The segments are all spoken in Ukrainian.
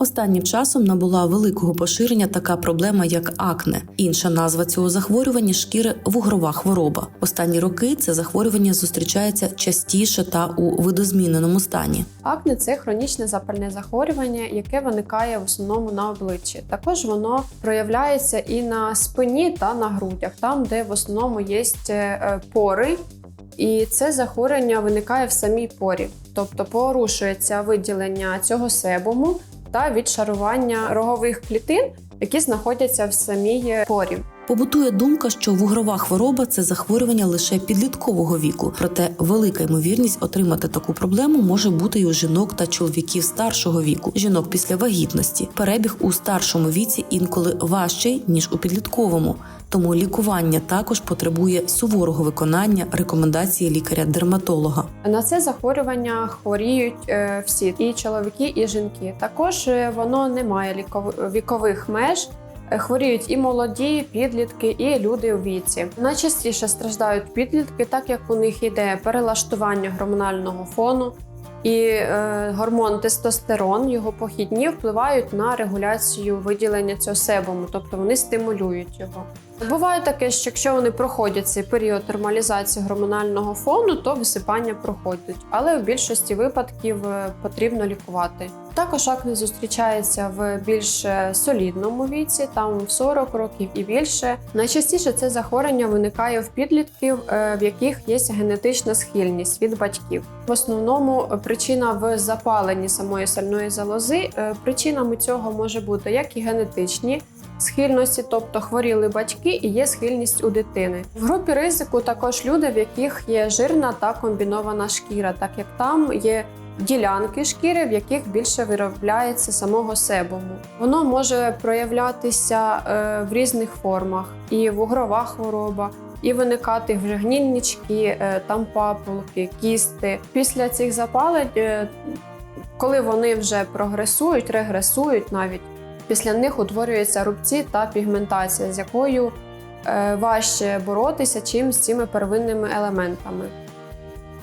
Останнім часом набула великого поширення така проблема, як акне. Інша назва цього захворювання шкіри вугрова хвороба. Останні роки це захворювання зустрічається частіше та у видозміненому стані. Акне це хронічне запальне захворювання, яке виникає в основному на обличчі. Також воно проявляється і на спині та на грудях, там, де в основному є е, пори. І це захворювання виникає в самій порі, тобто порушується виділення цього себуму та відшарування рогових клітин, які знаходяться в самій порі. Побутує думка, що вугрова хвороба це захворювання лише підліткового віку, проте велика ймовірність отримати таку проблему може бути й у жінок та чоловіків старшого віку, жінок після вагітності. Перебіг у старшому віці інколи важчий ніж у підлітковому. Тому лікування також потребує суворого виконання рекомендації лікаря-дерматолога. На це захворювання хворіють е, всі і чоловіки, і жінки. Також е, воно не має вікових меж. Е, Хворіють і молоді, підлітки, і люди у віці. Найчастіше страждають підлітки, так як у них йде перелаштування гормонального фону, і е, гормон тестостерон, його похідні впливають на регуляцію виділення цього себуму, тобто вони стимулюють його. Буває таке, що якщо вони проходять цей період нормалізації гормонального фону, то висипання проходять, але в більшості випадків е, потрібно лікувати. Також акне зустрічається в більш е, солідному віці, там в 40 років і більше. Найчастіше це захворювання виникає в підлітків, е, в яких є генетична схильність від батьків. В основному е, причина в запаленні самої сальної залози. Причинами цього може бути як і генетичні схильності, тобто хворіли батьки і є схильність у дитини. В групі ризику також люди, в яких є жирна та комбінована шкіра, так як там є ділянки шкіри, в яких більше виробляється самого себуму. Воно може проявлятися е, в різних формах: і вугрова хвороба. І виникати вже гнільнички, е, там папулки, кісти. Після цих запалень, е, коли вони вже прогресують, регресують навіть, після них утворюються рубці та пігментація, з якою важче боротися, чим з цими первинними елементами.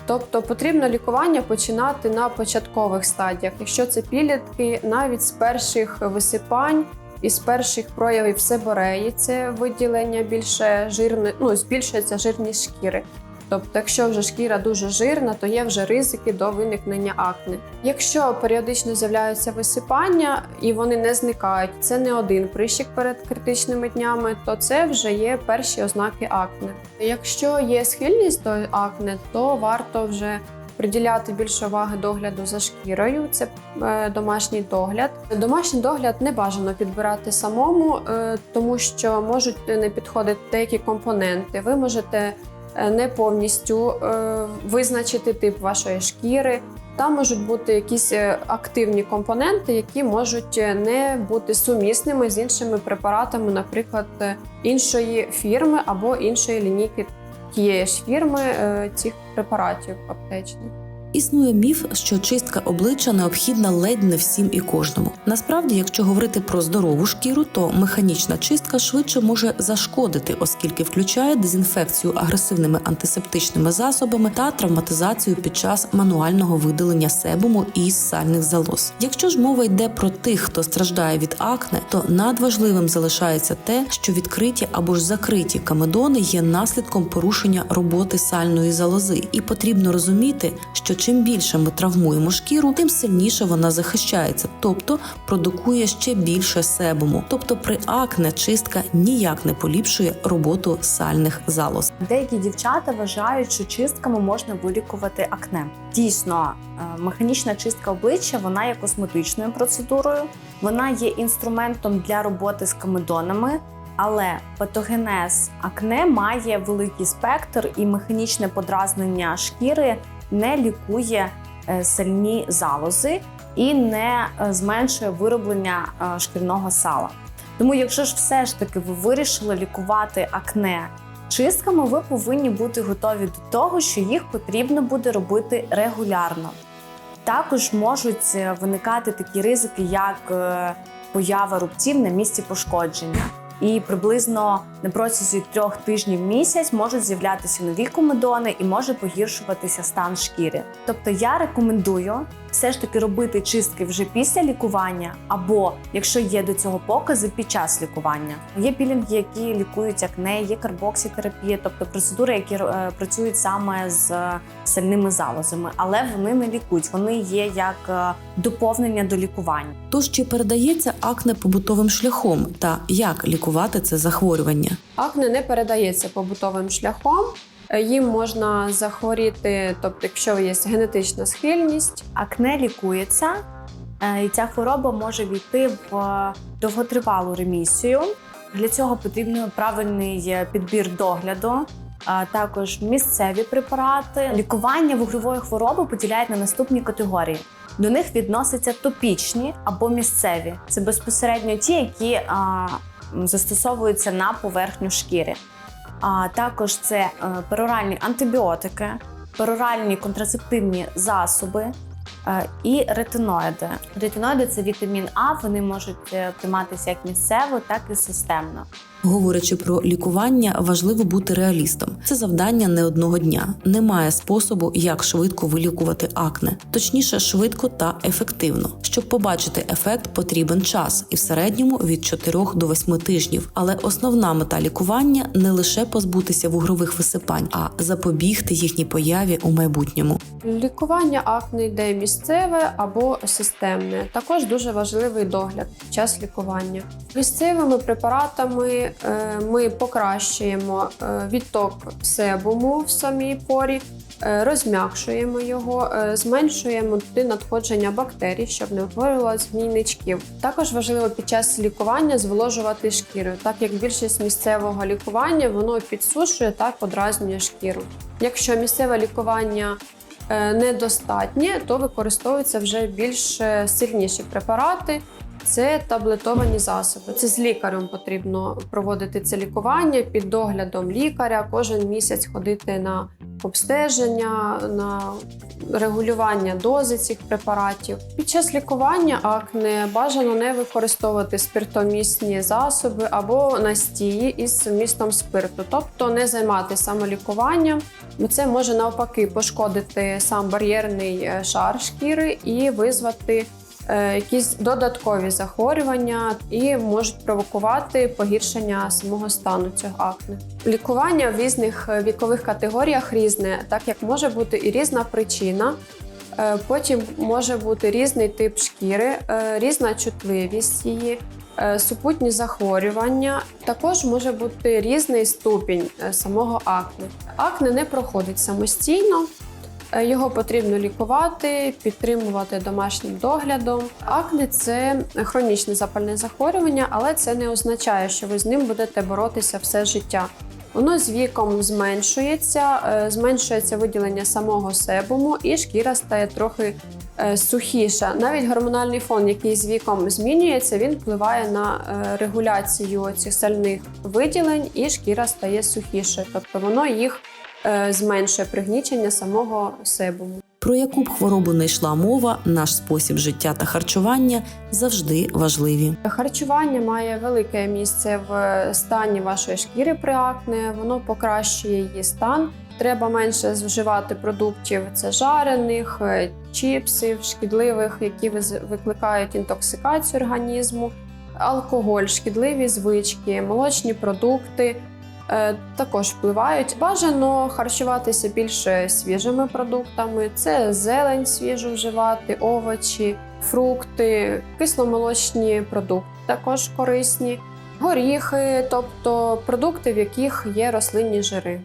Тобто потрібно лікування починати на початкових стадіях. Якщо це пілітки, навіть з перших висипань і з перших проявів себореї, це виділення більше жирної, ну, збільшується жирність шкіри. Тобто, якщо вже шкіра дуже жирна, то є вже ризики до виникнення акне. Якщо періодично з'являються висипання і вони не зникають, це не один прищик перед критичними днями, то це вже є перші ознаки акне. Якщо є схильність до акне, то варто вже приділяти більше уваги догляду за шкірою. Це е, домашній догляд. Домашній догляд не бажано підбирати самому, е, тому що можуть не підходити деякі компоненти. Ви можете не повністю е, визначити тип вашої шкіри. Там можуть бути якісь е, активні компоненти, які можуть е, не бути сумісними з іншими препаратами, наприклад, е, іншої фірми або іншої лінійки тієї ж фірми е, цих препаратів аптечних. Існує міф, що чистка обличчя необхідна ледь не всім і кожному. Насправді, якщо говорити про здорову шкіру, то механічна чистка швидше може зашкодити, оскільки включає дезінфекцію агресивними антисептичними засобами та травматизацію під час мануального видалення себуму із сальних залоз. Якщо ж мова йде про тих, хто страждає від акне, то надважливим залишається те, що відкриті або ж закриті камедони є наслідком порушення роботи сальної залози, і потрібно розуміти, що чим більше ми травмуємо шкіру, тим сильніше вона захищається, тобто продукує ще більше себуму. Тобто при акне чистка ніяк не поліпшує роботу сальних залоз. Деякі дівчата вважають, що чистками можна вилікувати акне. Дійсно, е, механічна чистка обличчя вона є косметичною процедурою, вона є інструментом для роботи з камедонами. Але патогенез акне має великий спектр, і механічне подразнення шкіри не лікує е, сальні залози і не е, зменшує вироблення е, шкірного сала. Тому, якщо ж все ж таки ви вирішили лікувати акне чистками, ви повинні бути готові до того, що їх потрібно буде робити регулярно. Також можуть виникати такі ризики, як поява рубців на місці пошкодження. І приблизно на протязі трьох тижнів місяць можуть з'являтися нові комедони і може погіршуватися стан шкіри. Тобто я рекомендую все ж таки робити чистки вже після лікування, або якщо є до цього покази під час лікування. Є пілінги, які лікують акне, є карбоксітерапія, тобто процедури, які е, працюють саме з е, сальними залозами, але вони не лікують, вони є як е, доповнення до лікування. Тож чи передається акне побутовим шляхом та як лікувати це захворювання? Акне не передається побутовим шляхом. Е, Їм можна захворіти, тобто, якщо є генетична схильність, Акне лікується, е, і ця хвороба може війти в е, довготривалу ремісію. Для цього потрібен правильний підбір догляду, а також місцеві препарати. Лікування вуглевої хвороби поділяють на наступні категорії. До них відносяться топічні або місцеві. Це безпосередньо ті, які а, застосовуються на поверхню шкіри. А також це е, пероральні антибіотики, пероральні контрацептивні засоби і ретиноїди. Ретиноїди це вітамін А, вони можуть е, прийматися як місцево, так і системно. Говорячи про лікування, важливо бути реалістом. Це завдання не одного дня. Немає способу, як швидко вилікувати акне, точніше, швидко та ефективно. Щоб побачити ефект, потрібен час, і в середньому від 4 до 8 тижнів. Але основна мета лікування не лише позбутися вугрових висипань, а запобігти їхній появі у майбутньому. лікування акне йде місцеве або системне. Також дуже важливий догляд під час лікування. Місцевими препаратами е, ми покращуємо е, відток себуму в самій порі. е, Розм'якшуємо його, зменшуємо туди надходження бактерій, щоб не утворювалося змійничків. Також важливо під час лікування зволожувати шкіру, так як більшість місцевого лікування воно підсушує та подразнює шкіру. Якщо місцеве лікування недостатнє, то використовуються вже більш е, сильніші препарати. Це таблетовані засоби. Це з лікарем потрібно проводити це лікування під доглядом лікаря, кожен місяць ходити на обстеження, на регулювання дози цих препаратів. Під час лікування акне бажано не використовувати спиртомісні засоби або настії із вмістом спирту, тобто не займатися самолікуванням, це може навпаки пошкодити сам бар'єрний е, шар шкіри і визвати е, якісь додаткові захворювання і можуть провокувати погіршення самого стану цього акне. Лікування в різних е, вікових категоріях різне, так як може бути і різна причина. Е, Потім може бути різний тип шкіри, е, різна чутливість її, е, супутні захворювання. Також може бути різний ступінь самого акне. Акне не проходить самостійно. Його потрібно лікувати, підтримувати домашнім доглядом. Акне це хронічне запальне захворювання, але це не означає, що ви з ним будете боротися все життя. Воно з віком зменшується, е, зменшується виділення самого себуму, і шкіра стає трохи е, сухіша. Навіть гормональний фон, який з віком змінюється, він впливає на е, регуляцію цих сальних виділень, і шкіра стає сухішою. Тобто воно їх зменшує пригнічення самого себуму. Про яку б хворобу не йшла мова, наш спосіб життя та харчування завжди важливі. Харчування має велике місце в стані вашої шкіри при акне, воно покращує її стан. Треба менше вживати продуктів це жарених, е, чіпсів, шкідливих, які викликають інтоксикацію організму, алкоголь, шкідливі звички, молочні продукти. Е, Також впливають. Бажано харчуватися більше свіжими продуктами. Це зелень свіжу вживати, овочі, фрукти, кисломолочні продукти також корисні, горіхи, тобто продукти, в яких є рослинні жири.